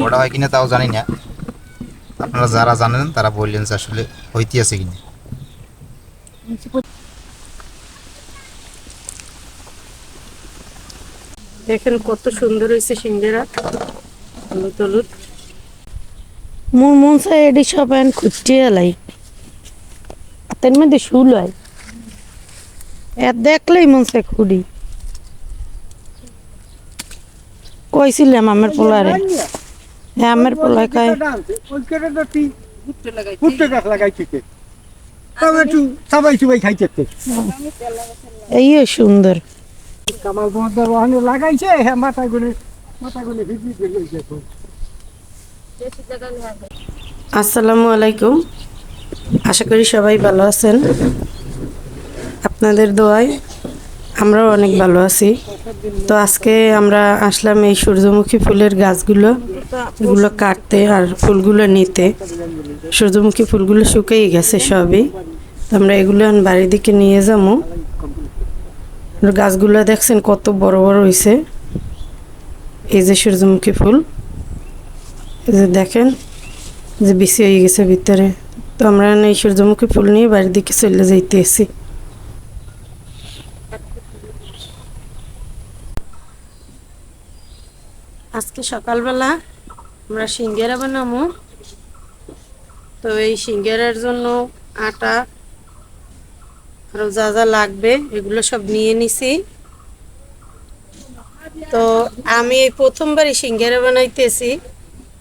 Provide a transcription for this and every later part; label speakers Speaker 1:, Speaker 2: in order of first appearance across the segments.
Speaker 1: বড় হয় কিনা তাও জানি না। আপনারা যারা জানেন তারা বললেন যে আসলে হইতে আছে কিনা।
Speaker 2: দেখেন কত সুন্দর হয়েছে সিঙ্গেরা। মন চাই সব এন খুঁজতে এলাই। হাতের মধ্যে শুল হয়। দেখলেই মন চাই খুঁড়ি। কইছিলাম আমার পোলারে। হ্যাঁ আমার পোলায় কয়
Speaker 3: গাছ একটু সবাই সবাই খাইছে
Speaker 2: এই সুন্দর।
Speaker 3: কামাল ওখানে লাগাইছে হ্যাঁ ভিজি
Speaker 2: আসসালামু আলাইকুম। আশা করি সবাই ভালো আছেন। আপনাদের দোয়ায় আমরাও অনেক ভালো আছি। তো আজকে আমরা আসলাম এই সূর্যমুখী ফুলের গাছগুলো, এগুলো কাটতে আর ফুলগুলো নিতে। সূর্যমুখী ফুলগুলো শুকিয়ে গেছে সবই। তো আমরা এগুলো এখন বাড়ির দিকে নিয়ে যাব। গাছগুলো দেখছেন কত বড় বড় হয়েছে এই যে সূর্যমুখী ফুল, এই যে দেখেন, যে বেশি হয়ে গেছে ভিতরে। তো আমরা এই সূর্যমুখী ফুল নিয়ে বাড়ির দিকে চলে যাইতে এসি আজকে সকালবেলা আমরা সিঙ্গেরা বানাবো তো এই সিঙ্গেরার জন্য আটা আরও যা যা লাগবে, এগুলো সব নিয়ে নিছি। তো আমি এই প্রথমবারই সিঙ্গেরা বানাইতেছি।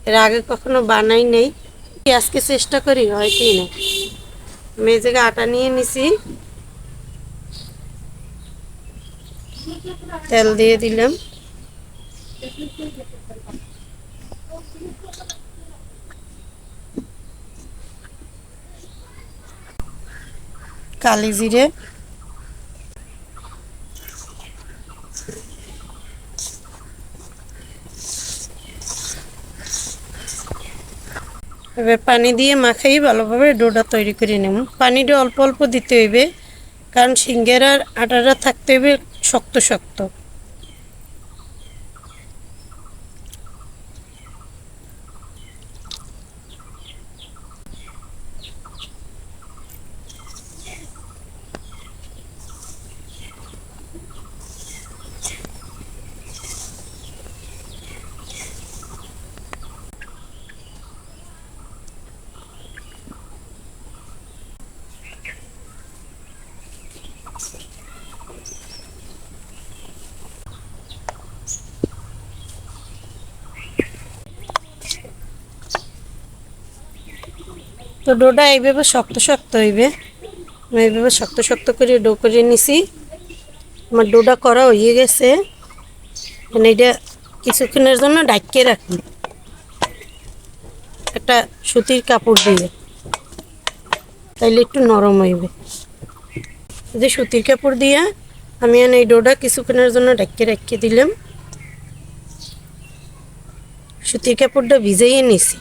Speaker 2: এর আগে কখনো বানাই নাই। আজকে চেষ্টা করি, হয় কি না? আমি এই জায়গায় আটা নিয়ে নিছি। তেল দিয়ে দিলাম। কালি জিরে। এবার পানি দিয়ে মাখাই ভালোভাবে ডোটা তৈরি করে নেব। পানিটা অল্প অল্প দিতে হইবে, কারণ সিঙ্গেরার আটাটা থাকতে হইবে শক্ত শক্ত। তো ডোটা এইভাবে শক্ত শক্ত হইবে। আমি এইভাবে শক্ত শক্ত করে ডো করে নিছি। আমার ডোটা করা হয়ে গেছে। মানে এটা কিছুক্ষণের জন্য ডাকিয়ে রাখুন একটা সুতির কাপড় দিয়ে। তাইলে একটু নরম হইবে। যে সুতির কাপড় দিয়া আমি এই ডোটা কিছুক্ষণের জন্য ডাকিয়ে রাখিয়ে দিলাম। সুতির কাপড়টা ভিজাইয়ে নিছি।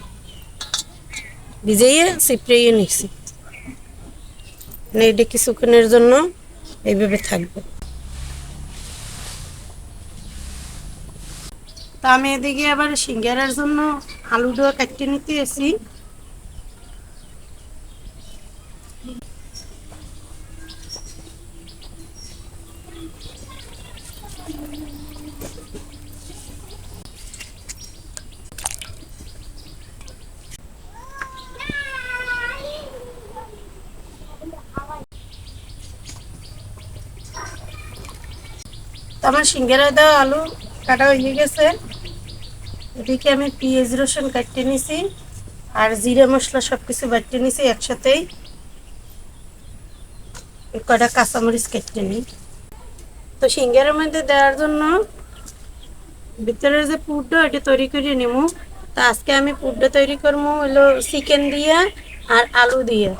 Speaker 2: ভিজাইয়ে চিপড়িয়ে নিছি। এটা কিছুক্ষণের জন্য এইভাবে থাকবে। তা আমি এদিকে আবার সিঙ্গারার জন্য আলু ডোয়া কাটিয়ে নিতে এসি আমার সিঙ্গারা দেওয়া আলু কাটা হয়ে গেছে। এদিকে আমি পেঁয়াজ, রসুন কাটতে নিছি আর জিরা মশলা সব কিছু বাটতে নিছি একসাথেই। কটা কাঁচামরিচ কেটে নিই। তো সিঙ্গারের মধ্যে দেওয়ার জন্য ভিতরের যে পুরটা ওটা তৈরি করে নিব তো আজকে আমি পুরটা তৈরি করব হলো চিকেন দিয়ে আর আলু দিয়ে।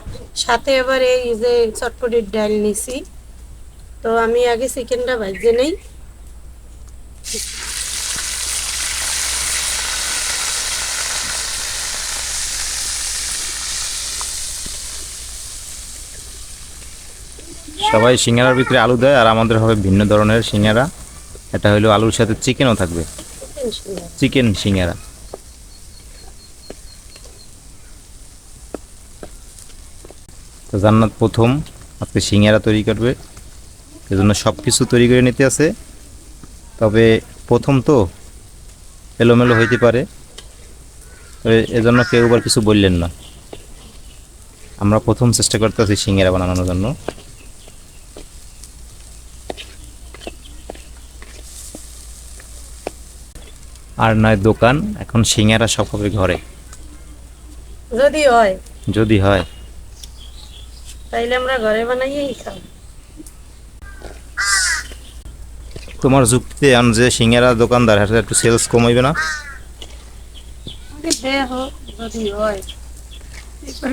Speaker 2: সাথে এবার এই যে চটপটির ডাল নিছি। তো আমি আগে চিকেনটা ভাজে নেই।
Speaker 1: সবাই সিঙ্গারার ভিতরে আলু দেয় আর আমাদের হবে ভিন্ন ধরনের সিঙ্গারা। এটা হলো আলুর সাথে চিকেনও থাকবে। চিকেন সিঙ্গারা। তো জান্নাত প্রথম আজকে সিঙ্গারা তৈরি করবে। এজন্য সব কিছু তৈরি করে নিতে আছে। তবে প্রথম তো এলোমেলো হইতে পারে। এজন্য কেউ আবার কিছু বললেন না। আমরা প্রথম চেষ্টা করতে আছি সিঙ্গারা বানানোর জন্য। আর নয় দোকান এখন সিঙ্গারা সব হবে ঘরে।
Speaker 2: যদি হয়।
Speaker 1: যদি হয়।
Speaker 2: তাইলে আমরা ঘরে বানাইয়েই খাই
Speaker 1: তোমার যুক্তিতে আন যে সিঙ্গারা দোকানদার হাতে একটু সেলস কমাইবে না?
Speaker 2: যদি হয়।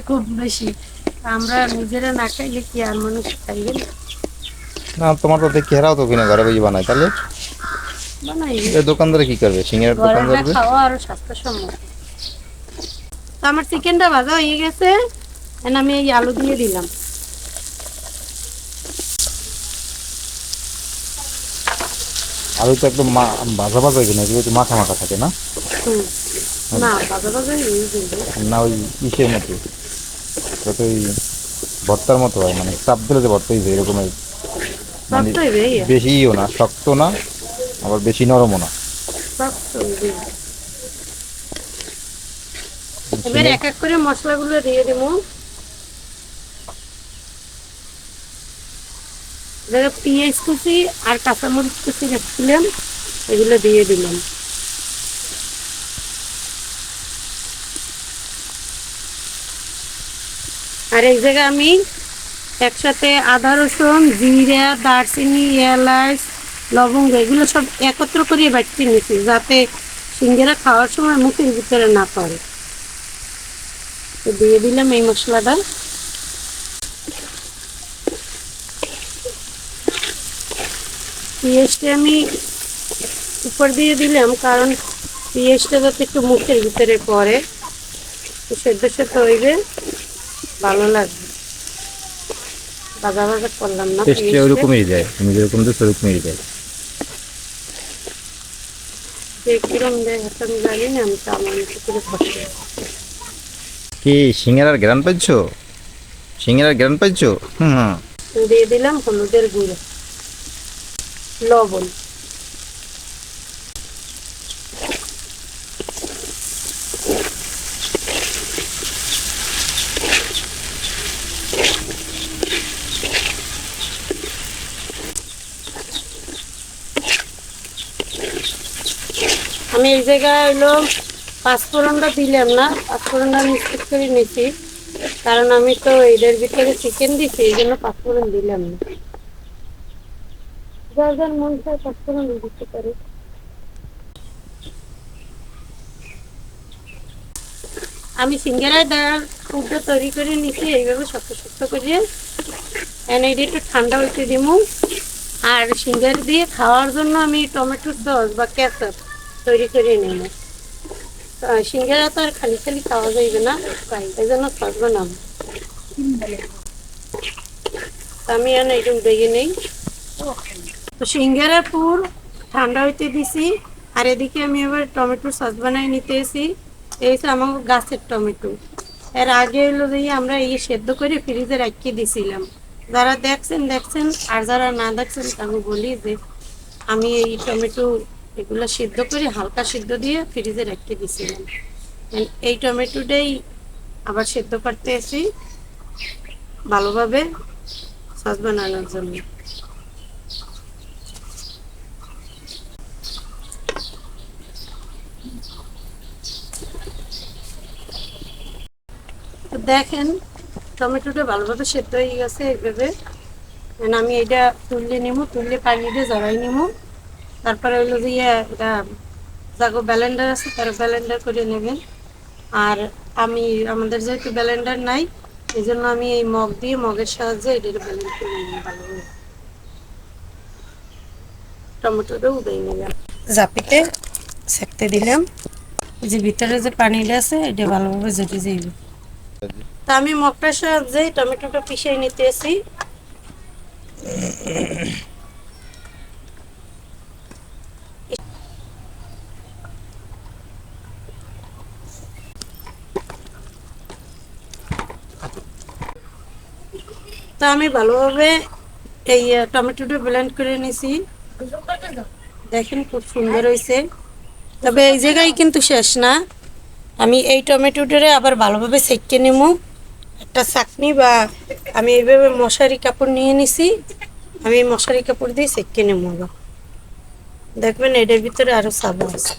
Speaker 2: খুব বেশি। আমরা নিজেরা না খাইলে কি আর মানুষ খাইবে না?
Speaker 1: না তোমার তো দেখি হেরাও তো কিনা ঘরে বসে বানায়। তাহলে দোকানদারে কি করবে? সিঙ্গারার
Speaker 2: ঘরে
Speaker 1: দোকান
Speaker 2: না
Speaker 1: করবে?
Speaker 2: খাওয়া আরও স্বাস্থ্যসম্মত। তো আমার চিকেনটা ভাজা হয়ে গেছে। এখন আমি এই আলু দিয়ে দিলাম।
Speaker 1: আলু তো একদম ভাজা ভাজা কিনা এগুলো একটু মাখা মাখা থাকে না।
Speaker 2: না
Speaker 1: ওই ইসের মতো। ওই ভর্তার মতো হয় মানে চাপ দিলে যে ভর্তা হয়ে এরকমের মানে বেশিও না শক্ত না আবার বেশি নরমও না।
Speaker 2: এবার এক এক করে মশলাগুলো দিয়ে দেবো। এবার পেঁয়াজ কুচি আর কাঁচামরিচ কুচি রাখছিলাম, এগুলো দিয়ে দিলাম। আর এই জায়গায় আমি একসাথে আদা, রসুন, জিরা, দারচিনি, এলাচ, লবঙ্গ, এগুলো সব একত্র করে বাড়তে নিয়েছি, যাতে সিঙ্গেরা খাওয়ার সময় মুখের ভিতরে না পড়ে। তো দিয়ে দিলাম এই মশলাটা। পেঁয়াজটা আমি উপর দিয়ে দিলাম কারণ পেঁয়াজটা যাতে একটু মুখের ভিতরে পড়ে তো সেদ্ধ সেদ্ধ হইবে ভালো লাগবে ভাজা ভাজা করলাম না
Speaker 1: টেস্টে ওরকমই যায় তুমি যেরকম দিচ্ছ ওরকমই যায়।
Speaker 2: কিরম দেয় আমি জানি না আমি তো আমার মতো করে করতে
Speaker 1: কি সিঙ্গারার গ্রান পাচ্ছ সিঙ্গারার গ্রান পাচ্ছ হুম হুম।
Speaker 2: দিয়ে দিলাম হলুদের গুঁড়ো। লবণ। আমি এই জায়গায় হলো পাঁচফোড়নটা দিলাম না পাঁচফোড়নটা স্কিপ করে নিয়েছি কারণ আমি তো এদের ভিতরে চিকেন দিছি, এই জন্য পাঁচফোড়ন দিলাম না। যার যার মন চায় পাঁচফোড়ন দিতে পারে আমি সিঙ্গারায় দেওয়ার ফুডটা তৈরি করে নিচ্ছি এইভাবে শক্ত শক্ত করে। এনে এটা একটু ঠান্ডা হইতে দিব আর সিঙ্গার দিয়ে খাওয়ার জন্য আমি টমেটো সস বা ক্যাচাপ তৈরি করে নিই সিঙ্গারা তো আর খালি খালি খাওয়া যাইবে না তাই এই জন্য সস বানাবো। আমি এনে একটু দেখে নেই। তো সিঙ্গারা পুর, ঠান্ডা হইতে দিছি। আর এদিকে আমি এবার টমেটো সস বানাই নিতে এসি এই আমার গাছের টমেটো। এর আগে হলো যে আমরা এই সেদ্ধ করে ফ্রিজে রাখিয়ে দিছিলাম। যারা দেখছেন দেখছেন, আর যারা না দেখছেন আমি বলি যে আমি এই টমেটো এগুলো সিদ্ধ করে হালকা সিদ্ধ দিয়ে ফ্রিজে রেখে দিছিলাম। এই টমেটোটাই আবার সেদ্ধ করতে এসি ভালোভাবে সস বানানোর জন্য। দেখেন টমেটোটা ভালোভাবে সেদ্ধ হয়ে গেছে এইভাবে। আমি এটা তুললে নিব তুললে পানি দিয়ে জড়াই নিব তারপরে হলো যে ইয়ে, এটা যাগো ব্যালেন্ডার আছে তারা ব্যালেন্ডার করে নেবেন। আর আমি আমাদের যেহেতু ব্যালেন্ডার নাই এই জন্য আমি এই মগ দিয়ে মগের সাহায্যে এটা ব্যালেন্ড করে নেব ভালোভাবে। টমেটোটাও দিয়ে নিলাম। জাপিতে সেকতে দিলাম। যে ভিতরে যে পানিটা আছে এটা ভালোভাবে জেটে যাইবে। তা আমি মগটার সাহায্যে টমেটোটা পিষিয়ে নিতে আসি তো আমি ভালোভাবে এই টমেটোটা ব্লেন্ড করে নিছি দেখেন খুব সুন্দর হয়েছে। তবে এই জায়গায় কিন্তু শেষ না। আমি এই টমেটোটারে আবার ভালোভাবে সেঁকে নেব। একটা চাকনি বা আমি এইভাবে মশারি কাপড় নিয়ে নিছি, আমি মশারি কাপড় দিয়ে সেঁকে আবার। দেখবেন এটার ভিতরে আরও সাবা আছে।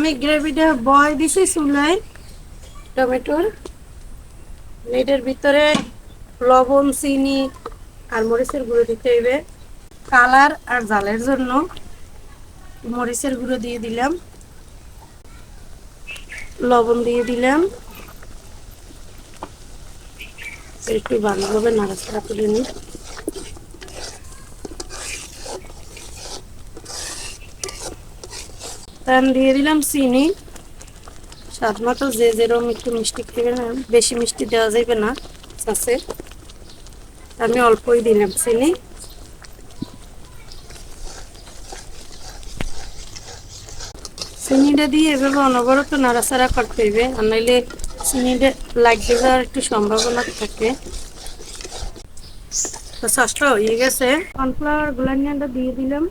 Speaker 2: আমি গ্রেভিটা বয় দিছি চুলায় টমেটোর। এটার ভিতরে লবণ, চিনি আর মরিচের গুঁড়ো দিতে হইবে। কালার আর জালের জন্য মরিচের গুঁড়ো দিয়ে দিলাম। লবণ দিয়ে দিলাম। একটু ভালোভাবে নাড়াচাড়া করে নিই। আমি দিয়ে দিলাম, চিনি। স্বাদ মতো যে যেরকম একটু মিষ্টি খাবে না বেশি মিষ্টি দেওয়া যাবে না চাষে আমি অল্পই দিলাম চিনি। চিনিটা দিয়ে এভাবে অনবরত নাড়াচাড়া করতে হইবে, আর নাইলে চিনিটা লাগবে যাওয়ার একটু সম্ভাবনা থাকে। তো হয়ে গেছে। কর্নফ্লাওয়ার গুলানিয়াটা দিয়ে দিলাম।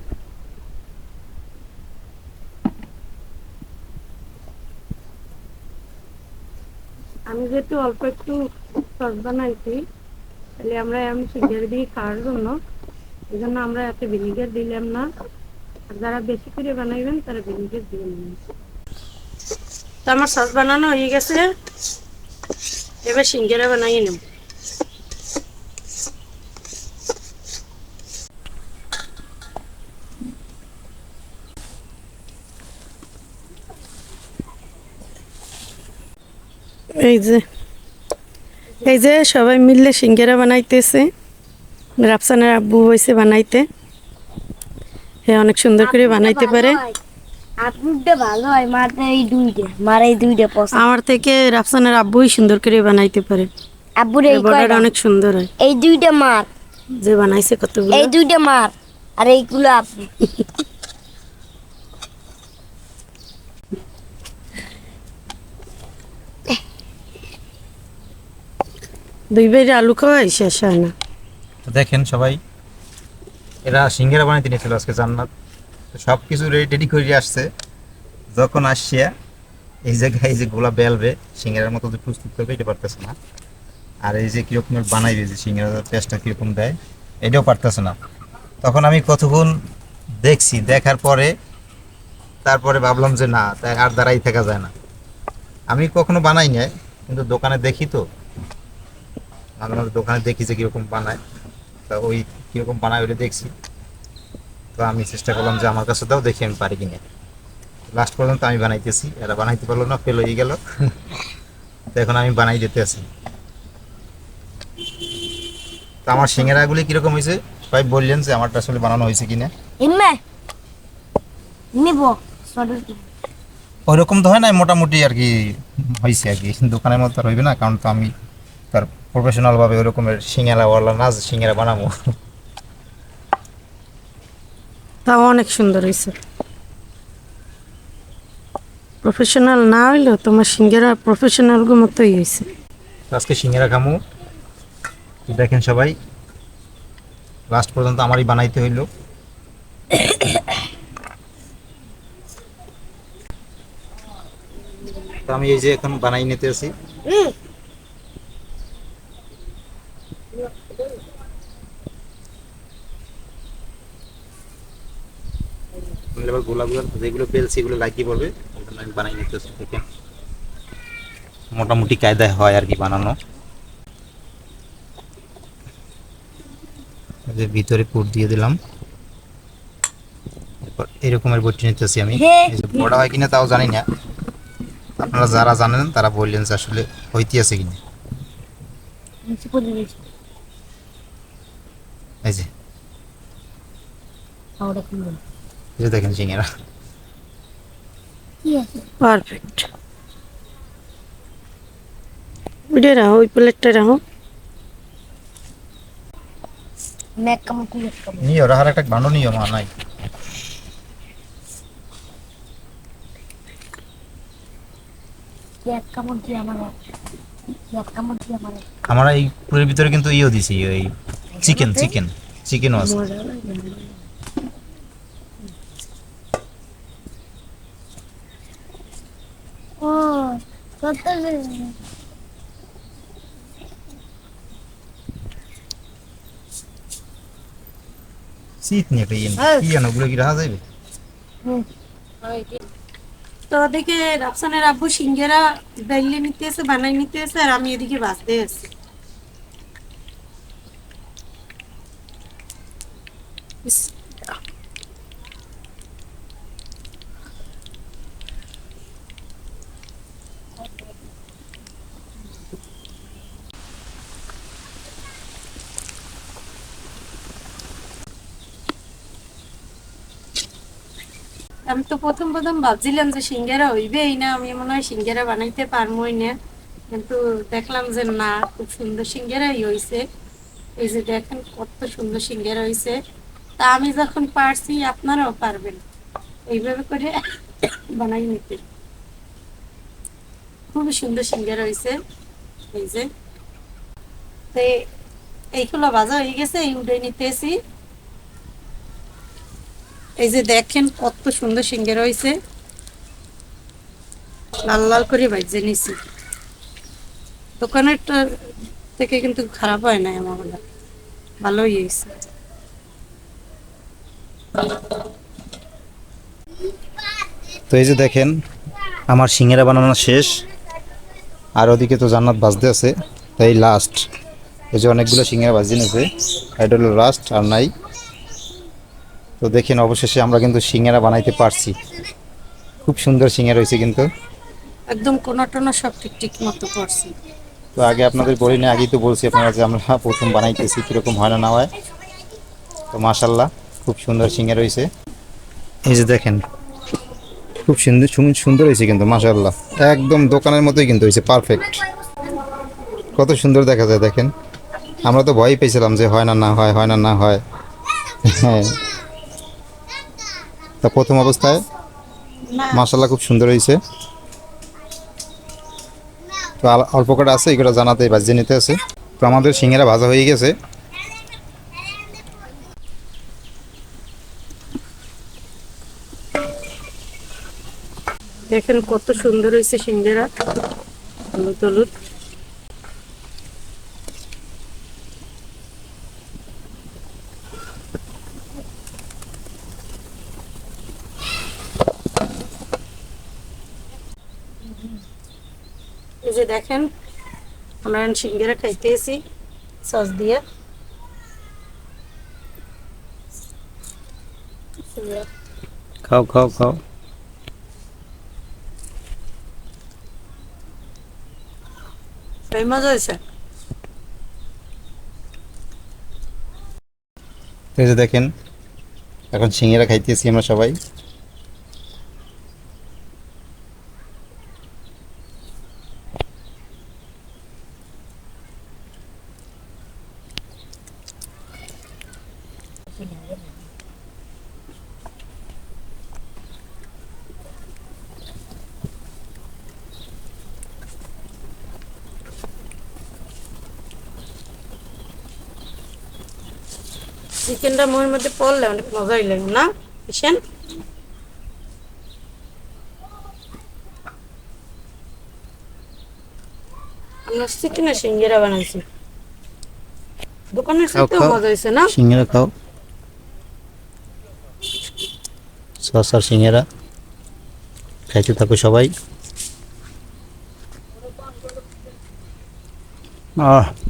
Speaker 2: যেহেতু অল্প একটু সস বানাইছি, তাহলে আমরা এমন সিগার দিয়ে খাওয়ার জন্য। এই জন্য আমরা এত ভিনিগার দিলাম না। আর যারা বেশি করে বানাইবেন, তারা ভিনিগার দিয়ে নেবেন। আমার সস বানানো হয়ে গেছে। এবার সিঙ্গারা বানাইয়ে নেব। এই যে এই যে সবাই মিললে সিঙ্গারা বানাইতেছে। রাফসানের আব্বু হয়েছে বানাইতে। হ্যাঁ অনেক সুন্দর করে বানাইতে পারে। আমার থেকে রাফসানের আব্বুই সুন্দর করে বানাইতে পারে।
Speaker 4: আব্বুর এই
Speaker 2: বর্ডার অনেক সুন্দর হয়।
Speaker 4: এই দুইটা মার।
Speaker 2: যে বানাইছে কতগুলো?
Speaker 4: এই দুইটা মার আর এইগুলো আপু
Speaker 2: দুই বাইরে আলু খাওয়াই শেষ হয় না।
Speaker 1: দেখেন সবাই, এরা সিঙ্গারা বানাইতে নিয়েছিল আজকে জান্নাত। সব কিছু রেডি করে আসছে। যখন আসছে, এই জায়গায় এই যে গোলা বেলবে সিঙ্গারার মতো যে প্রস্তুত করবে, এটা পারতেছে না। আর এই যে কীরকম বানাইবে যে সিঙ্গারার টেস্টটা কীরকম দেয়, এটাও পারতেছে না। তখন আমি কতক্ষণ দেখছি, দেখার পরে, তারপরে ভাবলাম যে না, তাই আর দাঁড়াই থাকা যায় না। আমি কখনো বানাই নাই, কিন্তু দোকানে দেখি তো মাঝে দোকানে দেখি যে কীরকম বানায়। তা ওই কীরকম বানায় ওটা দেখছি। তো আমি চেষ্টা করলাম যে আমার কাছে দাও দেখি আমি পারি কিনা। লাস্ট পর্যন্ত আমি বানাইতেছি এরা বানাইতে পারল না ফেল হয়ে গেল। তো এখন আমি বানাই দিতে আছি। তো আমার সিঙ্গারাগুলি কীরকম হয়েছে? সবাই বললেন যে আমারটা আসলে বানানো হয়েছে কিনা।
Speaker 4: নিব সরি
Speaker 1: ওইরকম তো হয় না মোটামুটি আর কি হয়েছে আর কি। দোকানের মতো আর হইবে না কারণ তো আমি তার প্রফেশনাল ভাবে ওরকমের সিঙ্গারাওয়ালা না যে সিঙ্গারা বানাবো।
Speaker 2: তাও অনেক সুন্দর হয়েছে প্রফেশনাল না হইলেও তোমার সিঙ্গেরা প্রফেশনাল গো মতোই হয়েছে
Speaker 1: আজকে সিঙ্গারা খামু। দেখেন সবাই লাস্ট পর্যন্ত আমারই বানাইতে হইল। আমি এই যে এখন বানাই নিতে আছি গোলাগুলো যেগুলো পেলছি এগুলো লাগিয়ে পড়বে আমি বানাই নিতে আছি দেখেন মোটামুটি কায়দায় হয় আর কি বানানো। যে ভিতরে পুর দিয়ে দিলাম। এরপর এরকমের বটি নিতেছি আমি। এই বড় হয় কিনা তাও জানি না। আপনারা যারা জানেন তারা বললেন যে আসলে হইতে আছে কিনা। এই যে। যে দেখেন
Speaker 4: আছে?
Speaker 2: পারফেক্ট। ওইটা রাখো ওই প্লেটটা রাখো
Speaker 1: নিও রাহার একটা নিও মা নাই।
Speaker 4: আমার
Speaker 1: এই পুরের ভিতরে কিন্তু ইও দিছি ওই চিকেন চিকেন চিকেনও আছে।
Speaker 4: সত্তর
Speaker 1: শীত নিয়ে পেয়ে কি জানো ওগুলো কি রাখা যাবে
Speaker 2: তো ওদিকে রাফসানের আব্বু সিঙ্গেরা বেললে নিতে এসে বানাই নিতে এসে আর আমি এদিকে বাঁচতে এসে আমি তো প্রথম প্রথম ভাবছিলাম যে সিঙ্গেরা হইবেই না, আমি মনে হয় সিঙ্গেরা বানাইতে পারবোই না। কিন্তু দেখলাম যে না, খুব সুন্দর সিঙ্গেরাই হয়েছে এই যে দেখেন কত সুন্দর সিঙ্গেরা হয়েছে তা আমি যখন পারছি, আপনারাও পারবেন। এইভাবে করে বানাই নিতে। খুবই সুন্দর সিঙ্গেরা হয়েছে এই যে। তো এইগুলো ভাজা হয়ে গেছে, এই উঠে নিতেছি। এই যে দেখেন কত সুন্দর সিঙ্গের হয়েছে লাল লাল করে ভাজে নিছি। দোকানেরটা থেকে কিন্তু খারাপ হয় না আমার ভালোই হয়েছে।
Speaker 1: তো এই যে দেখেন, আমার সিঙ্গেরা বানানো শেষ। আর ওদিকে তো জান্নাত বাজতে আছে, তাই লাস্ট এই যে অনেকগুলো সিঙ্গেরা বাজিয়ে নিয়েছে এটা হলো লাস্ট আর নাই। তো দেখেন অবশেষে আমরা কিন্তু সিঙ্গেরা বানাইতে পারছি। খুব সুন্দর সিঙ্গেরা হয়েছে কিন্তু।
Speaker 2: একদম কোনা টোনা সব ঠিক ঠিক মতো করছি।
Speaker 1: তো আগে আপনাদের বলি না আগেই তো বলছি আপনারা যে আমরা প্রথম বানাইতেছি কীরকম হয় না না হয়। তো মাশাল্লাহ খুব সুন্দর সিঙ্গের হয়েছে এই যে দেখেন খুব সুন্দর সুন- সুন্দর হয়েছে কিন্তু মাশাল্লাহ একদম দোকানের মতোই কিন্তু হয়েছে পারফেক্ট কত সুন্দর দেখা যায় দেখেন। আমরা তো ভয় পেয়েছিলাম যে হয় না না হয় হয় না না হয়। হ্যাঁ। তা প্রথম অবস্থায় মাশাল্লাহ খুব সুন্দর হয়েছে। তো অল্প কটা আছে, এগুলো জানাতে বাজিয়ে নিতে আছে। তো আমাদের সিঙ্গেরা ভাজা হয়ে গেছে।
Speaker 2: দেখেন কত সুন্দর হয়েছে সিঙ্গেরা হলুদ হলুদ। যে দেখেন আমরা এখন সিঙ্গেরা খাইতেছি সস দিয়ে।
Speaker 1: খাও খাও খাও।
Speaker 2: তাই মজা হয়েছে?
Speaker 1: দেখেন এখন সিঙ্গেরা খাইতেছি আমরা সবাই।
Speaker 2: চিকেনটা মুখের মধ্যে পড়লে অনেক মজাই লাগে না? কিসেন আমরা চিকেনের সিঙ্গেরা বানাইছি। দোকানের
Speaker 1: খাও,
Speaker 2: মজা হয়েছে না?
Speaker 1: সিঙ্গেরা খাও। সস আর সিঙ্গেরা। খাইতে থাকো সবাই। আহ।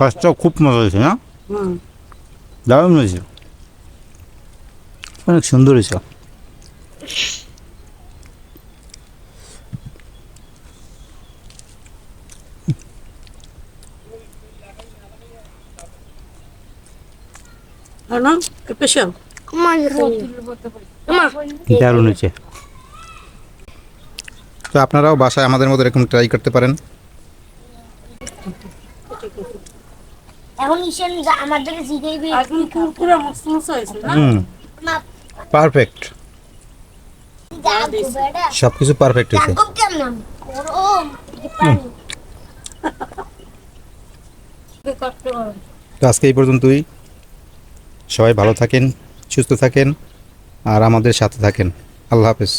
Speaker 1: সসটাও খুব মজা হয়েছে না দারুণ হয়েছে অনেক সুন্দর হয়েছে দারুণ হয়েছে তো আপনারাও বাসায় আমাদের মতো এরকম ট্রাই করতে পারেন.
Speaker 4: এখন ঈশান জিগাইবি
Speaker 2: একদম কুরকুরে মসমস হয়েছে না?
Speaker 1: পারফেক্ট। সব কিছু পারফেক্ট হয়েছে। তো আজকে এই পর্যন্তই। সবাই ভালো থাকেন সুস্থ থাকেন আর আমাদের সাথে থাকেন। আল্লাহ হাফেজ।